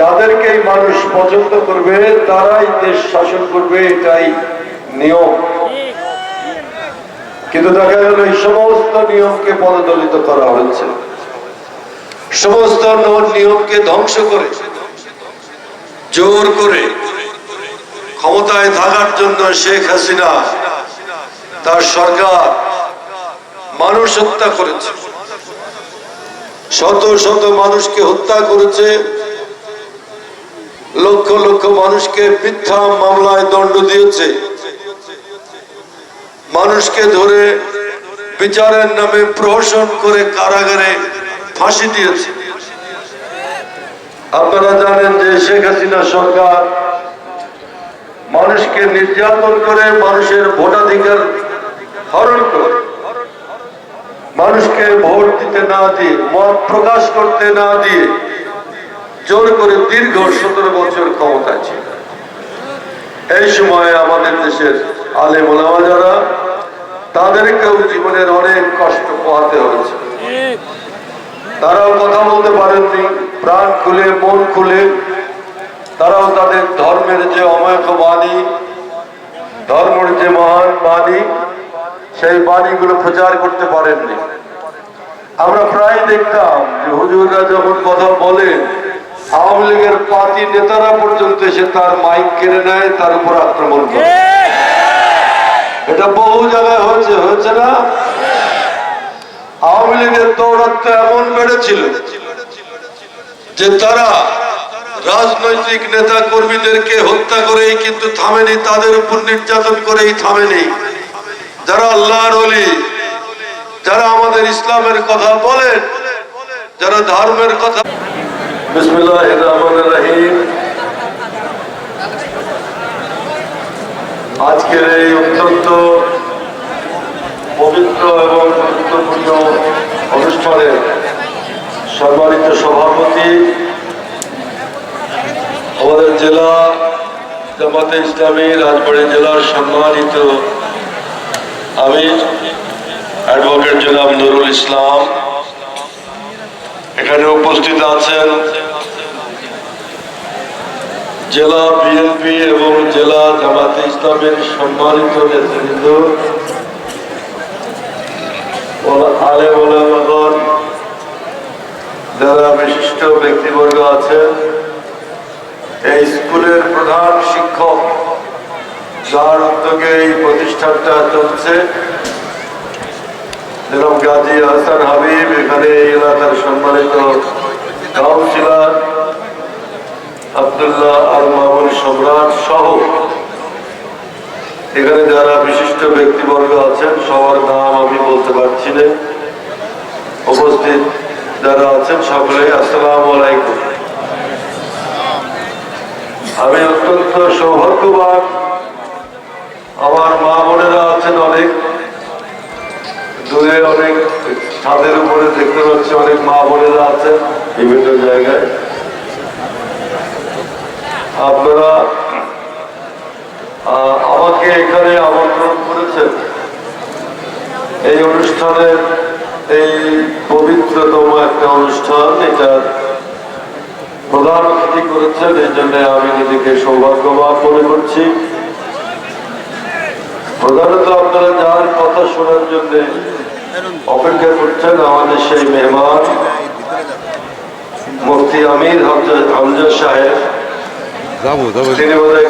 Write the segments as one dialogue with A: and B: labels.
A: যাদেরকেই মানুষ পছন্দ করবে, তারাই দেশ শাসন করবে, এটাই নিয়ম। কিন্তু দেখা গেল এই সমস্ত নিয়মকে পদদলিত করা হয়েছে সমস্ত নিয়মকে ধ্বংস করে, জোর করে, ক্ষমতায় থাকার জন্য শেখ হাসিনা তার সরকার মানুষ হত্যা করেছে। শত শত মানুষকে হত্যা করেছে। লক্ষ লক্ষ মানুষকে মিথ্যা মামলায় দণ্ড দিয়েছে। মানুষকে ধরে বিচারের নামে প্রহসন করে কারাগারে ফাঁসি দিয়েছে। আপনারা জানেন যে শেখ হাসিনা সরকার মানুষকে নির্যাতন করে মানুষের ভোটাধিকার হরণ করে। মানুষকে ভোট দিতে না দিয়ে, মত প্রকাশ করতে না দিয়ে জোর করে দীর্ঘ সতেরো বছর ক্ষমতায় ছিল। এই সময় আমাদের দেশের আলে মোলামা যারা তাদেরকেও জীবনের অনেক কষ্ট পোহাতে হয়েছে। তারাও কথা বলতে পারেননি, প্রাণ খুলে, মন খুলে। তারাও তাদের ধর্মের যে অমায়ক বাণী, ধর্মের যে মহান বাণী, সেই বাণীগুলো প্রচার করতে পারেননি। আমরা প্রায় দেখতাম যে হুজুররা যখন কথা বলেন আওয়ামী লীগের পার্টি নেতারা পর্যন্ত এসে তার মাইক কেড়ে নেয়, তার উপর আক্রমণ করে। এটা বহু জায়গায় হয়েছে হয়েছে না? আওয়ামী লীগের দৌরাত্ম এমন বেড়েছিল যে তারা রাজনৈতিক নেতা কর্মীদেরকে হত্যা করেই কিন্তু থামেনি, তাদের উপর নির্যাতন করেই থামেনি। যারা আল্লাহর অলি যারা আমাদের ইসলামের কথা বলেন, যারা ধর্মের কথা আজকের এই অত্যন্ত পবিত্র এবং গুরুত্বপূর্ণ অনুষ্ঠানের সম্মানিত সভাপতি আমাদের জেলা জামাতে ইসলামী রাজবাড়ী জেলার সম্মানিত আমি অ্যাডভোকেট জনাব নুরুল ইসলাম। এখানে উপস্থিত আছেন জেলা বিএনপি এবং জেলা জামাতে ইসলামের সম্মানিত নেতৃবৃন্দ আলে ওলামাগণ, যারা বিশিষ্ট ব্যক্তিবর্গ আছেন, এই স্কুলের প্রধান শিক্ষক, যার উদ্যোগে এই প্রতিষ্ঠানটা চলছে। যেরকম গাজী হাবিব এখানে এলাকার সম্মানিত আবদুল্লাহ আল মামুন সম্রাট সহ এখানে যারা বিশিষ্ট ব্যক্তিবর্গ আছেন, সবার নাম আমি বলতে পারছি না। উপস্থিত যারা আছেন, সকলে আসসালাম আলাইকুম। আমি অত্যন্ত সৌভাগ্যবান। আমার মা বোনেরা আছেন অনেক। দূরে অনেক ছাদের উপরে দেখতে পাচ্ছি অনেক মা বোনেরা আছেন বিভিন্ন জায়গায়। আপনারা আমাকে এখানে আমন্ত্রণ করেছেন। এই অনুষ্ঠানের এই পবিত্রতম একটা অনুষ্ঠান, এটা প্রধান অতিথি করেছেন, এই জন্য আমি নিজেকে সৌভাগ্যবান মনে করছি। প্রধানত আপনারা যার কথা শোনার জন্য অপেক্ষা করছেন আমাদের সেই মেহমান মুফতি আমির হামজা সাহেব।
B: যাব যাব।
A: তিনি বোধহয়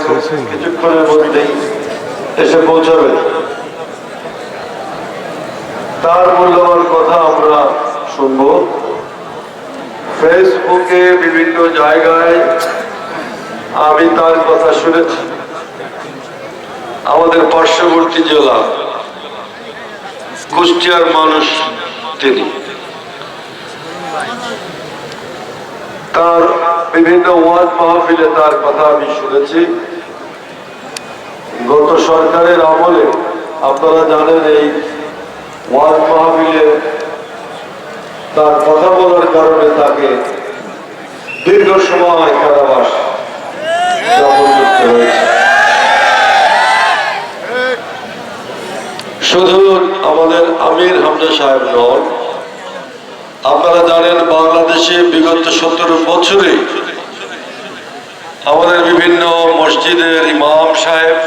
A: কিছুক্ষণের মধ্যেই এসে পৌঁছাবেন। তার মূল্যবান কথা আমরা শুনব। ফেসবুকে বিভিন্ন জায়গায় আমি তার কথা শুনেছি। আমাদের পার্শ্ববর্তী জেলা, কুষ্টিয়ার মানুষ তিনি। তার বিভিন্ন ওয়াজ মাহফিলে তার কথা আমি শুনেছি। গত সরকারের আমলে আপনারা জানেন এই ওয়াজ মাহফিলে তার কথা বলার কারণে তাকে দীর্ঘ সময় কারাবাস হয়েছে। শুধু আমাদের আমির হামজা সাহেব নন, আপনারা জানেন বাংলাদেশে বিগত সতেরো বছরে আমাদের বিভিন্ন মসজিদের ইমাম সাহেব,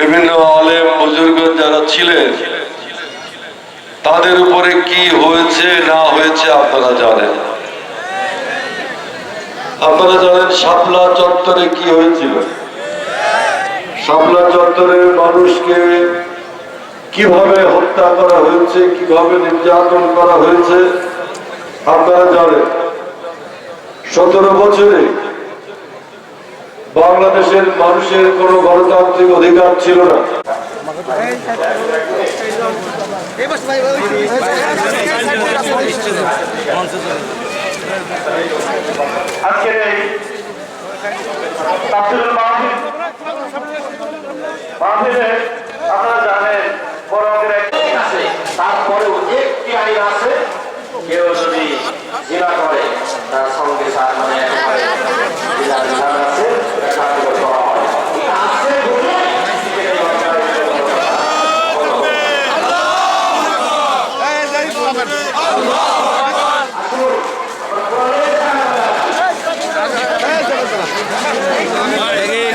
A: বিভিন্ন আলেম বুজুর্গ যারা ছিলেন, তাদের উপরে কি হয়েছে, না হয়েছে আপনারা জানেন? আপনারা জানেন শাপলা চত্বরে কি হয়েছিল? শাপলা চত্বরের মানুষকে কীভাবে হত্যা করা হয়েছে, কীভাবে নির্যাতন করা হয়েছে, আপনারা জানেন, সতেরো বছরে বাংলাদেশের মানুষের কোনো গণতান্ত্রিক অধিকার ছিল না।
C: আপনারা জানেন তারপরেও একটি আইন আছে কেউ যদি জিনা করে তার সঙ্গে তার মানে একেবারে জিনার বিধান আছে এটা কার্যকর করা হয় এটা আছে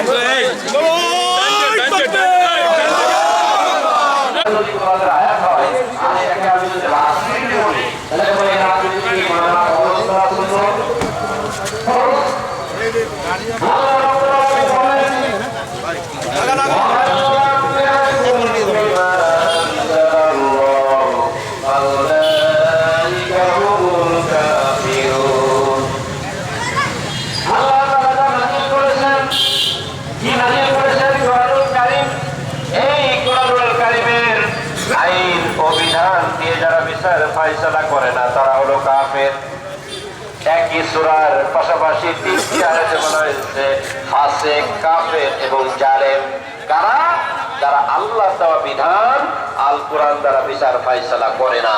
C: বলে এই ঘটনার যদি তোমাদের আয়াত হয় আর এটাকে আমি যদি রাজনীতি বলি তাহলে তোমার এই রাজনীতি মানা অবস্থা আল্লাহ তাআলা নাযিল করেছেন কি নাযিল করেছেন কোরআনুল কারীম এই কোরআনুল কারীমের আইন ও বিধান দিয়ে যারা বিচার ফয়সালা করে না, তারা হলো কাফের। একই সূরার পাশাপাশি এবং জালেম। কারা? যারা আল্লাহ দেওয়া বিধান আল কোরআন দ্বারা বিচার ফয়সালা করে না।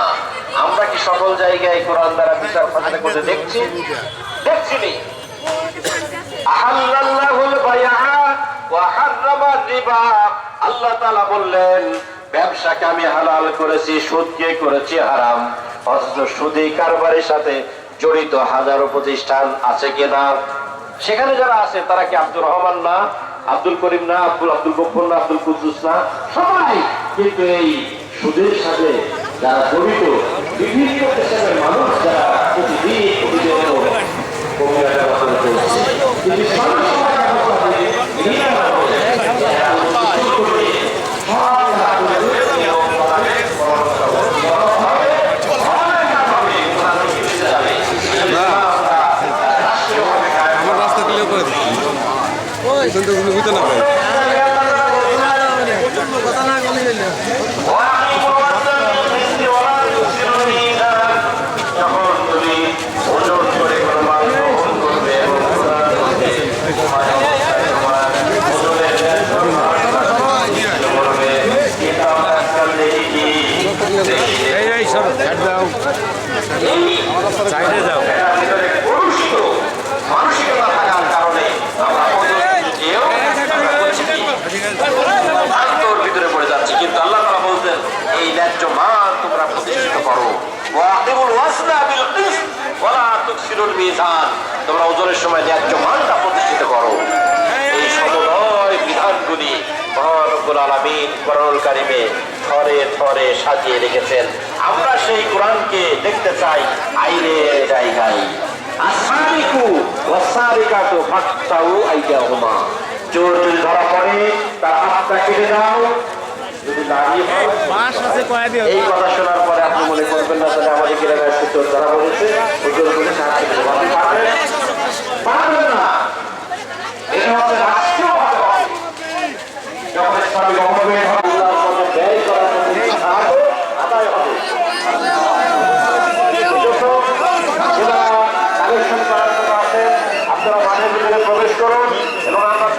C: আমরা কি সকল জায়গায় কোরআন দ্বারা বিচার ফয়সালা করতে দেখছি? দেখছি নি। আল্লাহ বললেন ব্যবসাকে আমি হালাল করেছি সুদকে করেছি হারাম, অথচ সুদি কারবারের সাথে জড়িত হাজারো প্রতিষ্ঠান আছে কিনা সেখানে যারা আছে, তারা কি আব্দুর রহমান না, আব্দুল করিম না, আব্দুল আব্দুল গফর না, আব্দুল কুদ্দুস না? সবাই কিন্তু এই সুদের সাথে যারা জড়িত বিভিন্ন দেশের মানুষ যারা প্রতিদিন প্রতিদিন কবিরাটা বছর চলছে কিন্তু মানুষ সবাই এখন তাদের ঘৃণা করে। এরা উৎসুক করে সব রাজনীতি এবং তাদের পরামর্শ বড় হবে, হয় না হবে, কোরআন থেকে বেঁচে যাবে। আমরা রাষ্ট্রীয়ভাবে কায়েম
B: আমার রাস্তা ক্লিয়ার করে দিচ্ছি এখান থেকে কোনো বুঝতে না পাই
C: যখন তুমি ওজন করে কোনো মাল গ্রহণ করবে এবং কোরআন করবে, তোমার তোমার ওজনের করবে, এটা আমরা আজকাল দেখি দেখি
B: এই এই সর সাইড দাও সাইডে যাও
C: এটার ভিতরে কলুষিত মানসিকতা থাকার কারণে আমরা যেও আত্মর ভিতরে পড়ে যাচ্ছি কিন্তু আল্লাহ তাআলা বলতেন এই ন্যায্য মান তোমরা প্রতিষ্ঠিত করো ওয়াকিমুল ওয়াসনা বিল কিসত ওয়ালা তুকসিরুল মিজান তোমরা ওজনের সময় ন্যায্য মানটা প্রতিষ্ঠিত করো। এই সমুদয় বিধানগুলি মহান রব্বুল আলামিন কোরআনুল কারিমে থরে থরে সাজিয়ে রেখেছেন। আমরা সেই কোরআনকে দেখতে চাই আইনের জায়গায়। আসারিকু ওয়াসারিকাতু ফাকতাউ আইয়াহুমা চোর যদি ধরা পড়ে তার হাতটা কেটে দাও। যদি দাঁড়িয়ে এই কথা শোনার পরে আপনি মনে করবেন না তাহলে আমাদের একটু চোর ধরা পড়েছে। করুন এবং আমরা